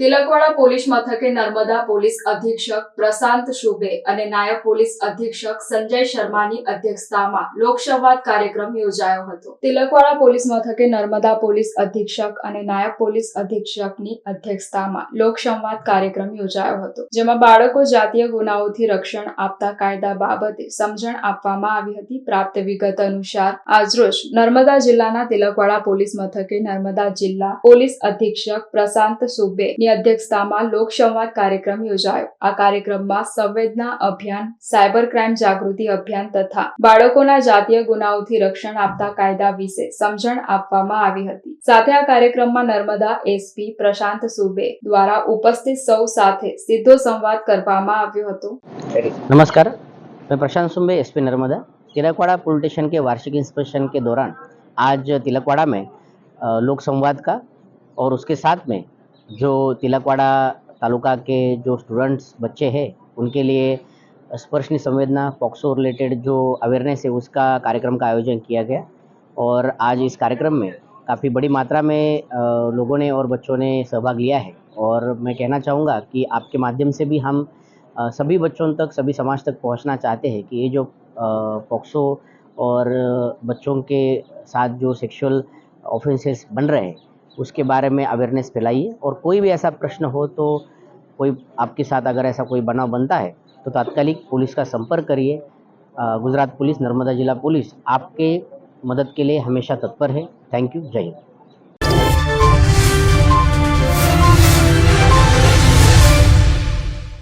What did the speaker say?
Tilakwada police મથકે Narmada police અધિક્ષક પ્રશાંત શુભે અને નાયબ પોલીસ અધિક્ષક સંજય શર્માની અધ્યક્ષતામાં લોકસંવાદ કાર્યક્રમ યોજાયો હતો. તિલકવાડા પોલીસ મથકે નર્મદા પોલીસ અધિક્ષક અને નાયબ પોલીસ અધિક્ષકની અધ્યક્ષતામાં લોકસંવાદ કાર્યક્રમ યોજાયો હતો, જેમાં બાળકો જાતીય ગુનાઓથી રક્ષણ આપતા કાયદા બાબતે સમજણ આપવામાં આવી હતી. પ્રાપ્ત વિગત અનુસાર, આજરોજ નર્મદા જિલ્લાના તિલકવાડા પોલીસ મથકે નર્મદા જિલ્લા પોલીસ અધિક્ષક પ્રશાંત સુબે ની અધ્યક્ષતામાં લોકસંવાદ કાર્યક્રમ યોજાયો આ કાર્યક્રમમાં સંવેદના અભિયાન સાયબર ક્રાઇમ જાગૃતિ અભિયાન તથા બાળકોના જાતીય ગુનાઓથી રક્ષણ આપતા કાયદા વિશે સમજણ આપવામાં આવી હતી સાથે આ કાર્યક્રમમાં નર્મદા એસપી પ્રશાંત સુબે દ્વારા ઉપસ્થિત સૌ સાથે સીધો સંવાદ કરવામાં આવ્યો હતો नमस्कार मैं Prashant Sumbe S P Narmada Tilakwara police station के वार्षिक इंस्पेक्शन के दौरान आज तिलकवाड़ा में अ, लोक संवाद का और उसके साथ में जो तिलकवाड़ा तालुका के जो स्टूडेंट्स बच्चे हैं, उनके लिए स्पर्शनी संवेदना पॉक्सो रिलेटेड जो अवेयरनेस है, उसका कार्यक्रम का आयोजन किया गया। और आज इस कार्यक्रम में काफ़ी बड़ी मात्रा में लोगों ने और बच्चों ने सहभाग लिया है। और मैं कहना चाहूँगा कि आपके माध्यम से भी हम सभी बच्चों तक, सभी समाज तक पहुँचना चाहते हैं कि ये जो पॉक्सो और बच्चों के साथ जो सेक्सुअल ऑफेंसेस बन रहे हैं उसके बारे में अवेयरनेस फैलाइए। और कोई भी ऐसा प्रश्न हो तो कोई आपके साथ अगर ऐसा कोई बनाव बनता है तो तात्कालिक पुलिस का संपर्क करिए। गुजरात पुलिस, नर्मदा जिला पुलिस आपके मदद के लिए हमेशा तत्पर है। थैंक यू जय हिंद।